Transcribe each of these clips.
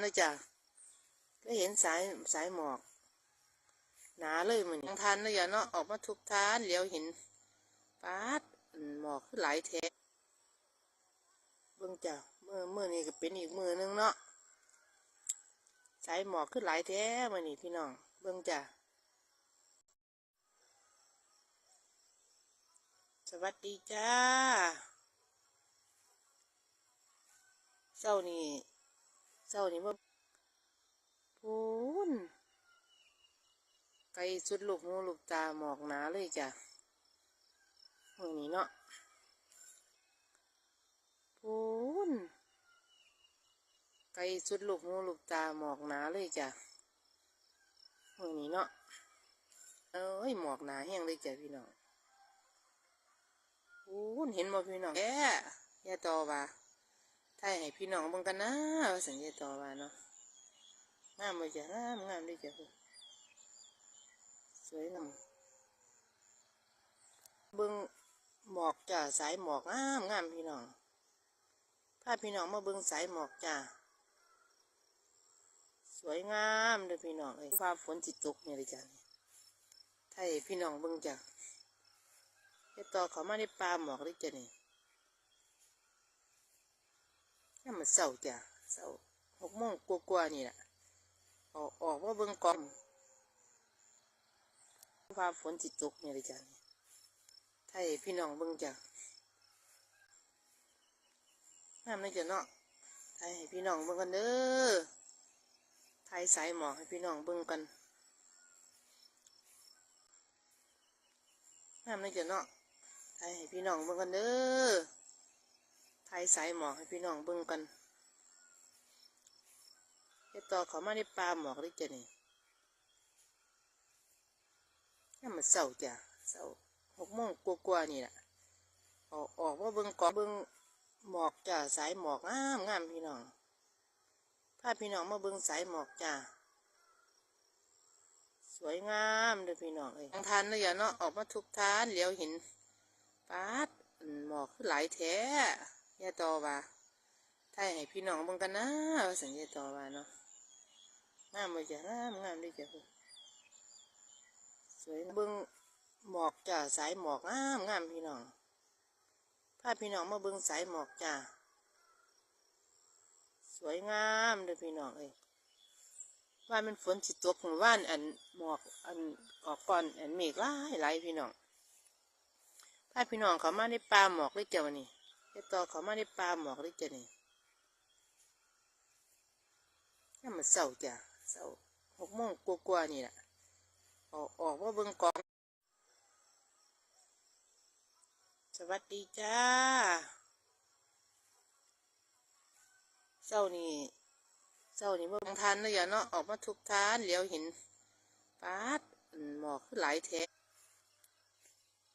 เลยจ้ะก็เห็นสายสายหมอก หนาเลยมันยังทันเลยอย่าเนาะออกมาทุกทานเหลียวเห็นป๊าดหมอกขึ้นหลายแท้เบิ่งจ้ะเมื่อเมื่อนี้ก็เป็นอีกมือนึงเนาะสายหมอกขึ้นหลายแท้มื่อนี้พี่น้องเบิ่งจ้ะสวัสดีจ้าเจ้านี่ เจ้านี่ว่าพูนไกลสุดลูกหูลูกตาหมอกหนาเลยจ้ะมือนี้เนาะพูนไกลสุดลูกหูลูกตาหมอกหนาเลยจ้ะมือนี้เนาะเอ้ยหมอกหนาแห้งเลยจ้ะพี่น้องพูนเห็นบ่พี่น้องแย่ยาต่อว่า ถ้าให้พี่น้องบิ่งกันนะว่าสัญญาต่อว่าเนาะงามเลยจ้ะงามงามเลยจ้ะสวยงามเบิ้งหมอกจ้าสายหมอกงามงามพี่น้องพาพี่น้องมาเบิ้งสายหมอกจ้าสวยงามเลยพี่น้องเอ้ยฟ้าฝนจิตกเนี่ยเลยจ้าถ้าให้พี่น้องเบิ้งจ้าไอต่อเขามาในป่าหมอกเลยจ้านี่ นี่มันเศร้าจ้าเศร้าหกโมงกว่าๆนี่แหละออกออกว่าเบิ้งกองฟ้าฝนจิตกเนี่ยเลยจ้ะถ้าพี่น้องเบิ่งจ้ะน้ำนี่จ้ะเนาะถ้าให้พี่น้องเบิ่งกันเด้อถ่ายสายหมอกให้พี่น้องเบิ่งกันน้ำนี่จ้ะเนาะถ่ายให้พี่น้องเบิ่งกันเด้อ ถ่ายสายหมอกให้พี่น้องเบิ่งกันเฮ็ดต่อเขามาในป่าหมอกเลยจ้ะนี่นี่มันเศร้าจ้ะเศร้าหกโมงกว่าๆนี่แหละออกออกว่าเบิ่งกอนเบิ่งหมอกจ้ะสายหมอกงามงามพี่น้องพาพี่น้องมาเบิ่งสายหมอกจ้ะสวยงามเลยพี่น้องเอ้ยทางทานเลยอย่าเนาะออกมาทุกทานเหลียวเห็นปาดหมอกขึ้นหลายแท้ ยาต่อว่าถ้าให้พี่น้องเบิ่งกันนะว่าสัญญาต่อว่าเนาะงามเลยจ้ะงามงามเลยจ้ะสวยเบิ้งหมอกจ้าสายหมอกงามงามพี่น้องพาพี่น้องมาเบิ้งสายหมอกจ้าสวยงามเลยพี่น้องเอ้ยว่ามันฝนสิตกหมู่บ้านอันหมอกอันออกก่อนอันเมฆหลายหลายพี่น้องพาพี่น้องเขามาในป่าหมอกเลยจ้าวันนี้ ไอต่อเขามาในป่าหมอกเลยจ้านี่นี่มันเศร้าจ้าเศร้าหกโมงกว่าๆนี่แหละออกออกว่าเบิ่งกอง สวัสดีจ้าเจ้านี่เจ้านี่เบิ่งทานเลยอย่าเนาะออกมาทุกทานเหลียวเห็นปาดหมอกหลายแท้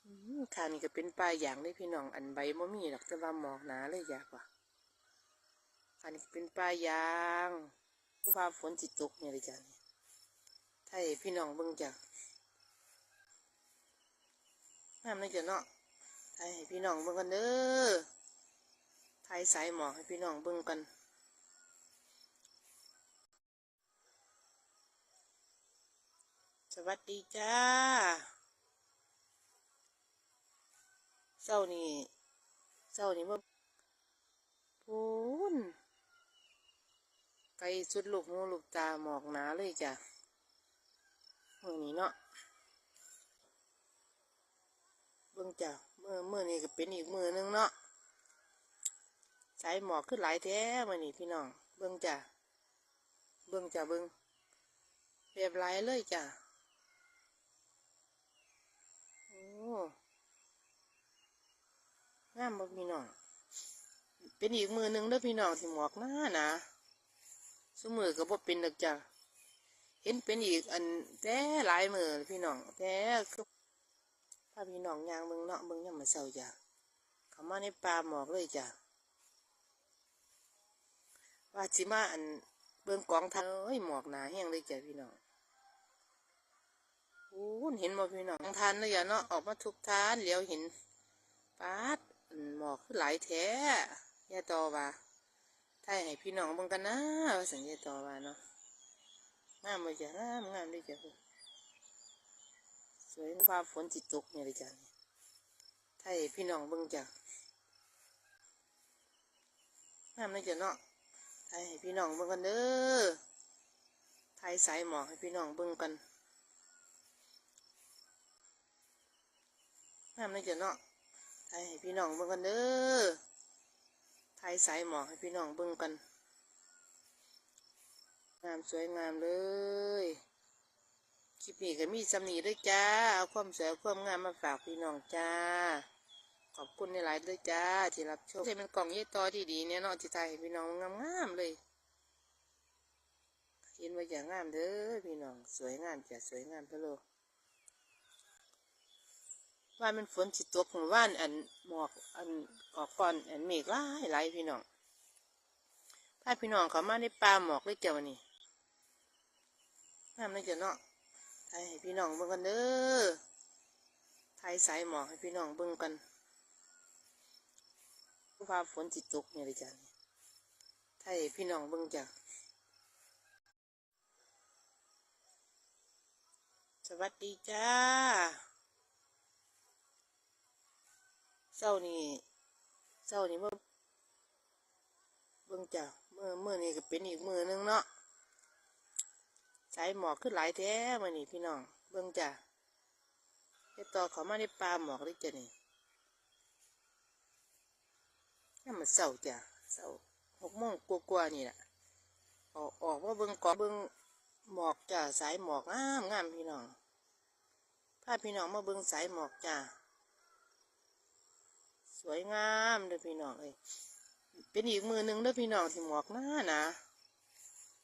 อืมทานี้ก็เป็นปลายอย่างเลยพี่น้องอันใบมะมีหรอกแต่ว่าหมอกหนาเลยยากว่าอันนี้เป็นปลายยางฟ้าฝนจิตตกเนี่ยเลยจ้ะไทยพี่น้องเบิ่งจ้ะน้ำนี่จ้ะเนาะไทยให้พี่น้องเบิ่งกันเด้อไทยสายหมอกให้พี่น้องเบิ่งกันสวัสดีจ้า เจ้านี่เจ้านี่ว่าพูนไกลสุดลูกหูลูกตาหมอกหนาเลยจ้ะมื่อนี้เนาะเบิ่งจ้ะมือเมื่อนี้ก็เป็นอีกมือนึงเนาะสายหมอกขึ้นหลายแท้มื่อนี้พี่น้อง เบิ่งจ้ะเบิ่งจ้ะเบิ่งแบบหลายเลยจ้ะโอ้ามบ่พี่น้อง เป็นอีกมือหนึ่งเด้อพี่น้องที่หมอกหน้าหนะสมือก็บ่เป็นดอกจ้ะเห็นเป็นอีกอันแต่หลายมือพี่น้องแต่คือพาพี่น้องยางเบิ่งเนาะเบิ่งยังมาเศร้าจ้ะเขามาในป่าหมอกเลยจ้ะว่าสิมาอันเบิ่งกองทัพเอ้ยหมอกหนาแห้งเลยจ้ะพี่น้องโอ้เห็นบ่พี่น้องทานเลยอย่าเนาะออกมาทุกทานเหลียวเห็นปาด หมอกขึ้นหลายแท้ยาต่อว่าถ่ายให้พี่น้องบิ่งกันนะว่าสัญญาต่อว่าเนาะงามเลยจ้ะงามงามเลยจ้ะสวยฟ้าฝนจิตตกเนี่ยเลยจ้ะถ่ายให้พี่น้องบิ่งจ้ะงามเลยจ้ะเนาะถ่ายให้พี่น้องบิ่งกันเด้อถ่ายสายหมอกให้พี่น้องบิ่งกันงามเลยจ้ะเนาะ ถ่ายให้พี่น้องเบิ่งกันเด้อถ่ายสายหมอกให้พี่น้องเบิ่งกัน งามสวยงามเลย คลิปนี้ก็มีสำนีด้วยจ้า เอาความสวยความงามมาฝากพี่น้องจ้า ขอบคุณในหลายด้วยจ้า ที่รับชมใช่เป็นกล่องเยต่อที่ดีเนี่ยเนาะที่ไทยให้พี่น้องงามๆเลยเห็นว่าอย่างงามเด้อพี่น้อง สวยงามจ้ะสวยงามพะโล ว่ามันฝนสิตกของว่านอันหมอกอันออกก่อนอันเมฆหลายหลายพี่น้องพาพี่น้องเขามาในป่าหมอกเลยจ้ะวันนี้งามเลยจ้ะเนาะไทยให้พี่น้องเบิ่งกันเด้อไทยสายหมอกให้พี่น้องเบิ่งกันว่าฝนสิตกเนี่ยเลยจ้ะไทยพี่น้องเบิ่งจ้ะสวัสดีจ้า เศร้านี่เศร้านี่เมื่อเบิ่งจ้าเมื่อเมื่อนี่ก็เป็นอีกมือหนึงเนาะสายหมอกขึ้นหลายแท้มานี่พี่น้อง เบิ่งจ้าเฮ็ดต่อเขามาในป่าหมอกเลยจ้ะนี่นี่มันเศร้าจ้าเศร้าหกโมงกว่าๆนี่แหละออกออกว่าเบิ่งก่อนเบิ่งหมอกจ้าสายหมอกงามงามพี่น้องพาพี่น้องมาเบิ่งสายหมอกจ้า วยงามเด้อพี่น้องเอ้ยเป็นอีกมือหนึ่งเด้อพี่น้องที่หมอกหน้านะ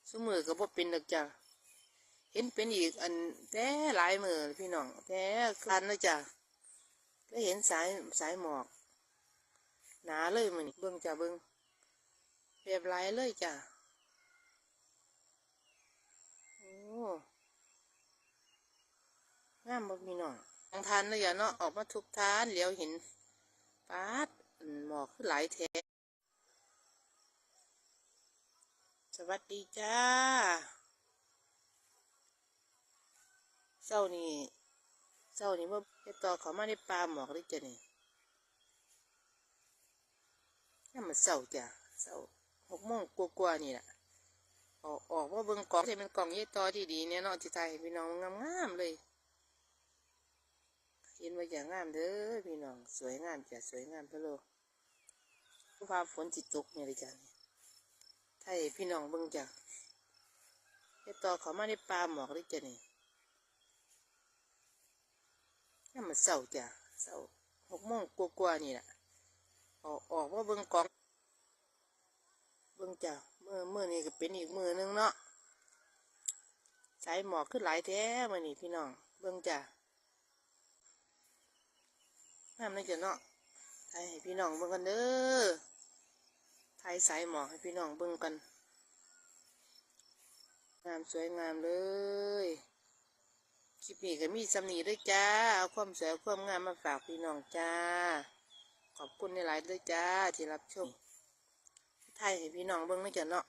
สมือก็บ่เป็นดอกจ้าเห็นเป็นอีกอันแต่หลายมือพี่น้องแต่คันเลยจ้าก็เห็นสายสายหมอก หนาเลยมันเบิ่งจ้าเบิ่งแบบหลายเลยจ้าโอ้งามบ่มีน้องทางทานเลยอย่าเนาะออกมาทุกทานเหลียวเห็น ปาดหมอกคือหลายแท้สวัสดีจ้าเศร้านี่เศร้านี่เมื่อไปต่อเขามาในป่าหมอกเลยจ้ะนี่นี่มันเศร้าจ้ะเศร้าหกโมงกว่าๆนี่แหละออกออกว่าเบิ่งกล่องใช่เป็นกล่องยี่ต่อที่ดีเนี่ยเนาะที่ไทยให้พี่น้องงามๆเลย ว่าอย่างงามเด้อพี่น้องสวยงามจ้ะสวยงามพะโลฟ้าฝนจิตตกเนี่ยเลยจ้ะไทยให้พี่น้องเบิ่งจ้ะเฮ็ดต่อเขามาในป่าหมอกเลยจ้ะนี่นี่มันเศร้าจ้ะเศร้าหกโมงกว่าๆนี่แหละออกออกว่าเบิ่งกอง เบิ่งจ้าเมื่อเมื่อนี้ก็เป็นอีกมือหนึงเนาะสายหมอกขึ้นหลายแท้มานี่พี่น้อง เบิ่งจ้า งามเลยจ้ะเนาะถ่ายให้พี่น้องเบิ่งกันเด้อถ่ายสายหมอกให้พี่น้องเบิ่งกันงามสวยงามเลยคลิปนี้ก็มีสำนีด้วยจ้า เอาความสวยความงามมาฝากพี่น้องจ้า ขอบคุณในหลายด้วยจ้าที่รับชมไทยให้พี่น้องเบิ่งนะจ๊ะเนาะ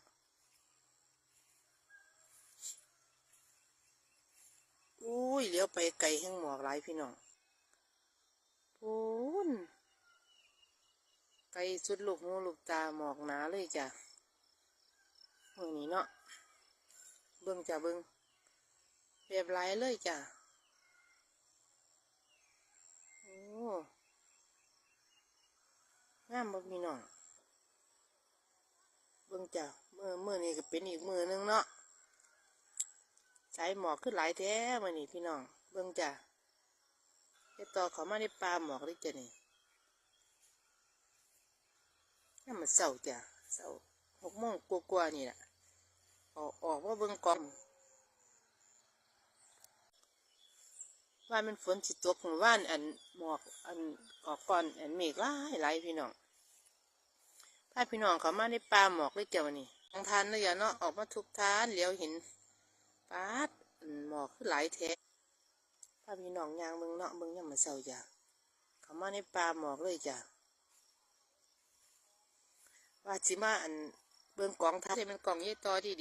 อุ้ยเลี้ยวไปไกลแห้งหมอกหลายพี่น้อง พูนไกลสุดลูกหูลูกตาหมอกหนาเลยจ้ะเมื่อนี้เนาะเบิ่งจ้ะเบิ่งแบบหลายเลยจ้ะโอ้งามบ่พี่น้องเบิ่งจ้ะเมื่อเมื่อนี้ก็เป็นอีกมือหนึงเนาะสายหมอกขึ้นหลายแท้มานี่พี่น้องเบิ่งจ้ะ เฮ็ดต่อเขามาในป่าหมอกเลยจ้ะนี่นี่มันเศร้าจ้ะเศร้าหกโมงกว่าๆนี่แหละออกออกว่าเบิ่งกองว่ามันฝนสิตกของว่านอันหมอกอันออกก่อนอันเมฆหลายหลายพี่น้องพาพี่น้องเขามาในป่าหมอกเลยจ้ะวันนี้ทางทานเลยอย่าเนาะออกมาทุกทานเลียวเห็นปาดหมอกคือหลายแท้ พาพี่น้องยางเบิ่งเนาะเบิ่งยังมาเศร้าจ้ะเขามาในป่าหมอกเลยจ้ะว่าสิมาอันเบิ่งกล่องทัพใช่มันกล่องยี่ต่อที่ดี